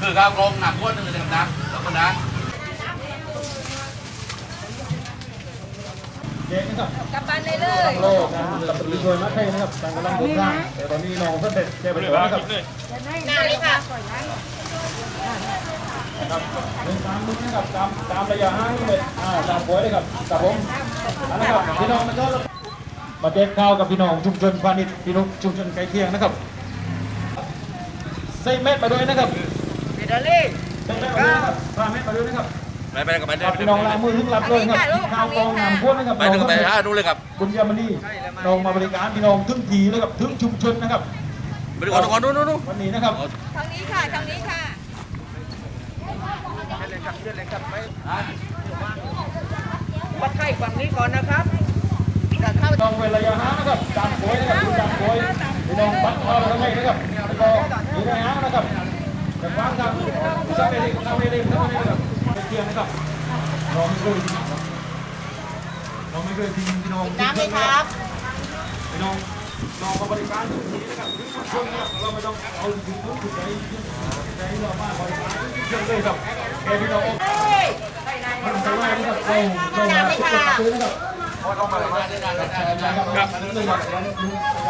คือข้าวกลมหนักก้นหนึ่งเลยครับนะขอบคุณนะเจ๊นะครับกลับบ้านเลยเลยโลกการตัดสินช่วยมาให้นะครับการกำลังเดินทางแต่ตอนนี้น้องก็เด็ดแก้ไปแล้วนะครับหน้าเลยค่ะครับเดินตามนิดนะครับตามตามระยะห่างเลยอ่าตามป่วยเลยครับกับผมนะครับพี่น้องนะครับมาเด็ดข้าวกับพี่น้องชุมชนพาณิชย์พี่น้องชุมชนใกล้เคียงนะครับ ใส่เม็ดมาด้วยนะครับเดี๋ยวเลยใส่เม็ดมาด้วยนะครับพาเม็ดมาด้วยนะครับไปไปกับไปครับพี่น้องล้างมือทุกรับเลยครับข้าวกองน้ำพ่นนะครับไปถึงกับไปท่านู้นเลยครับคุณยามณีน้องมาบริการพี่น้องถึงทีเลยครับถึงชุมชนนะครับไปดูก่อนดูก่อนนู้นนู้นนู้นวันนี้นะครับทางนี้ค่ะทางนี้ค่ะวัดไข้ฝั่งนี้ก่อนนะครับจะเข้าน้องเว้นระยะห่างนะครับตามโวยนะครับดูตามโวยพี่น้องบัดเข้าทางไหนนะครับแล้วก็ มีระยะห่างนะครับแต่ฟังทางทางเวทีทางเวทีทางเวทีนะครับไปเที่ยงนะครับน้องไม่เคยทิ้งครับน้องไม่เคยทิ้งพี่น้องน้ำไหมครับพี่น้องน้องมาบริการทุกทีนะครับทุกคนนะครับเราไม่ต้องเอาถึงทุกจุดไหนใจเรามากบริการทุกที่เลยครับแค่พี่น้องเฮ้ยมันจะไล่นะครับเราเรามาทุกคนซื้อนะครับ ครับเลยครับ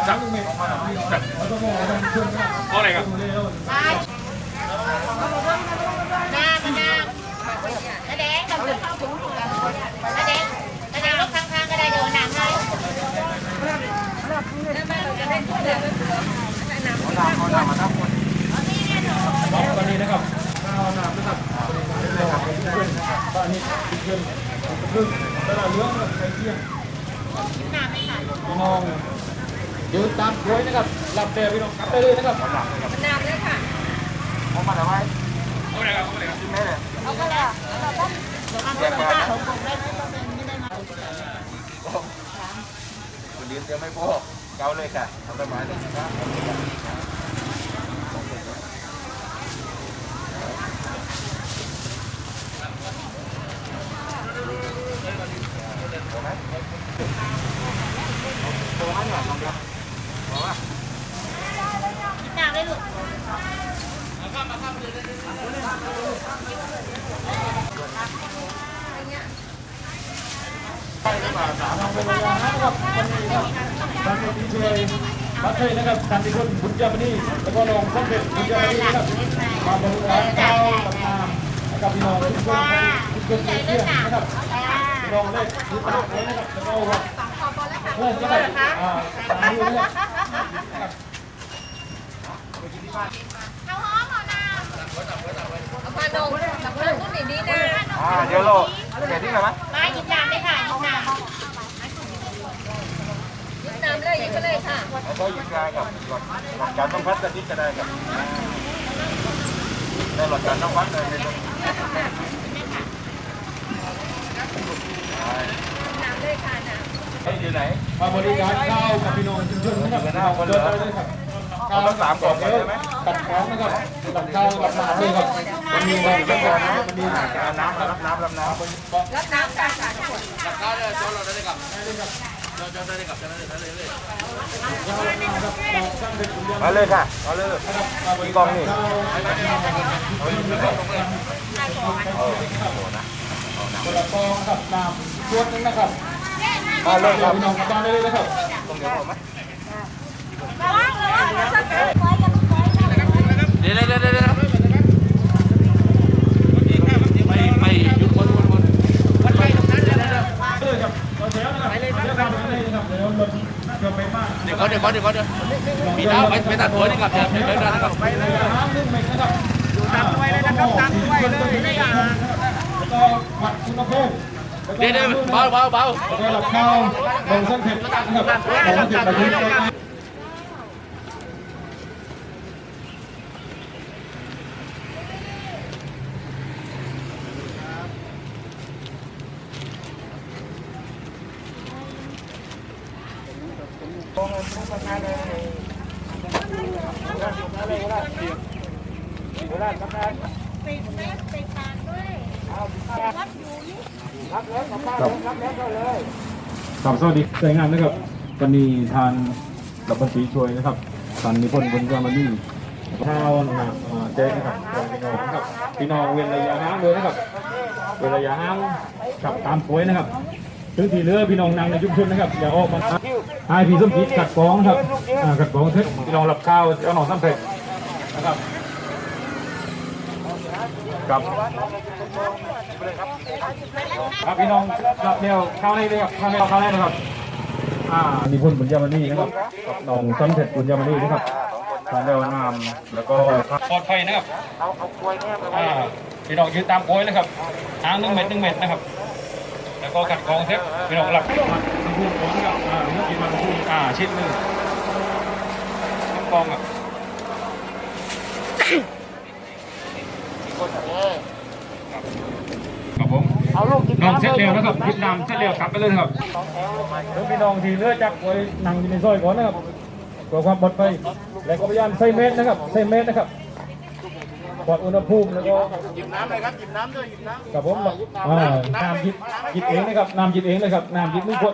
จับเม็ดมาพี่น้องเราต้องมองเราต้องช่วยกันเพราะอะไรครับ ไปหน้ามาหน้าน้าแดงกับเข้าถุงน้าแดงน้าแดงรถข้างๆก็ได้เดี๋ยวหนังให้เราจะได้ช่วยเหลือ ตอนนี้นะครับข้าวน้ำนะครับนะครับเพื่อนบ้านนี้เพื่อนเพื่อน พี่น้องยืนตามกล้วยนะครับรับแต่พี่น้องกลับไปเลยนะครับมันน้ำเลยค่ะผมมาแล้วไหมเอาก็แล้วเอาก็ต้องเอาก็ต้องเอาผมได้ไม่ได้มาคุณดินยังไม่พอเกาเลยค่ะทำประมาณนี้ครับ กินน้ำได้ลูก น้องเป็นเวลานะครับวันนี้ครับ ทางทีช่วยบัตรเทยนะครับการที่คนบุญยามณีแล้วก็น้องคนเป็นบุญยามณีนะครับมาบริการข้าวกับน้ำให้กับพี่น้องทุกคนทุกคนใกล้เที่ยงนะครับลองได้ยึดตามไว้นะครับแล้วก็ว่าเพื่อนก็ได้อ่าตามนี้นะครับเอา พานมกับเพื่อนรุ่นนี้ดีนะอ่าเดี๋ยวโลเดี๋ยวทิ้งเลยไหมมาหยิบน้ำเลยค่ะหยิบน้ำหยิบน้ำเลยหยิบไปเลยค่ะแล้วก็ยิงกายกับหลักการต้องพัดกันนิดก็ได้ครับได้หลักการต้องพัดเลยในตรงน้ำเลยค่ะน้ให้อยู่ไหนมาบริการข้าวกับพี่น้องชุมชนนะครับเดินไปเลยครับ เอาทั้งสามกล่องเลยใช่ไหมตัดของนะครับตัดข้าวกับน้ำด้วยครับวันนี้วันนี้วันนี้น้ำน้ำรับน้ำรับน้ำำรับน้ำกันค่ะทุกคนกับข้าวได้โจเราได้กับเราจะได้กับจะได้ได้เลยมาเลยค่ะมาเลยกี่กล่องนี่คนละกองนะครับน้ำขวดนึงนะครับมาเลยครับพี่น้องกลับบ้านได้เลยนะครับตรงเดียวผมไหม เดี๋ยวเดี๋ยวเดี๋ยวเดี๋ยวไปไปหยุดคนคนคนเลยครับเราเสียนะครับเดี๋ยวครับเลยนะครับเดี๋ยวรถเดี๋ยวไปบ้านเดี๋ยวเขาเดี๋ยวเขาเดี๋ยวเขาเดี๋ยวมีดาวไปไปตัดหัวนี่กับเดี๋ยวเดี๋ยวเดี๋ยวนะครับไปเลยน้ำนึ่งเม็ดนะครับตามไว้เลยนะครับตามไว้เลยแล้วก็ผัดคุณภาพเดี๋ยวเดี๋ยวเบาเบาเบาแล้วก็หลับข้าวลงเส้นเผ็ดนะครับลงเส้นเผ็ดแบบนี้ เลยครับสวัสดีสวยงามนะครับวันนี้ทานรัฐมนตรีช่วยนะครับท่านนิพนธ์บุญยามณีข้าวนะครับแจ้งนะครับพี่น้องนะครับพี่น้องเว้นระยะห่างเลยนะครับ เว้นระยะห่างกับตามป่วยนะครับ ถึงที่เหลือพี่น้องนั่งในชุมชนนะครับอย่าออกมาให้พี่สมคิดขัดกรองนะครับอ่าขัดกรองเสร็จพี่น้องรับข้าวเอาหนองสำเร็จนะครับครับครับพี่น้องรับเดียวเข้าในเลยครับเข้าในเข้าในนะครับอ่านิพนธ์บุญยามณีนะครับกับน้องสำเร็จบุญยามณีนะครับทางเดวนามแล้วก็ปลอดภัยนะครับอ่าพี่น้องยืนตามโกยนะครับทางหนึ่งเมตรหนึ่งเมตรนะครับ แล้วก็กัดกรองเซ็ตพี่น้องหลับมันพูดของนะครับอ่าเมื่อกี้มันพูดอ่าชิดมือกัดกรองอะครับผมน้องเสร็จเร็วนะครับพิดน้ำเสร็จเร็วกลับไปเลยนะครับเดี๋ยวพี่น้องที่เลือจักไว้นั่งอยู่ในซอยก่อนนะครับเพื่อความปลอดภัยและก็พยายามใส่เมสนะครับใส่เมสนะครับ วัดอุณหภูมิแล้วก็หยิบน้ำเลยครับหยิบน้ำด้วยหยิบน้ำกับผมอ่าน้ำหยิบหยิบเองนะครับน้ำหยิบเองเลยครับน้ำหยิบหนึ่งขวด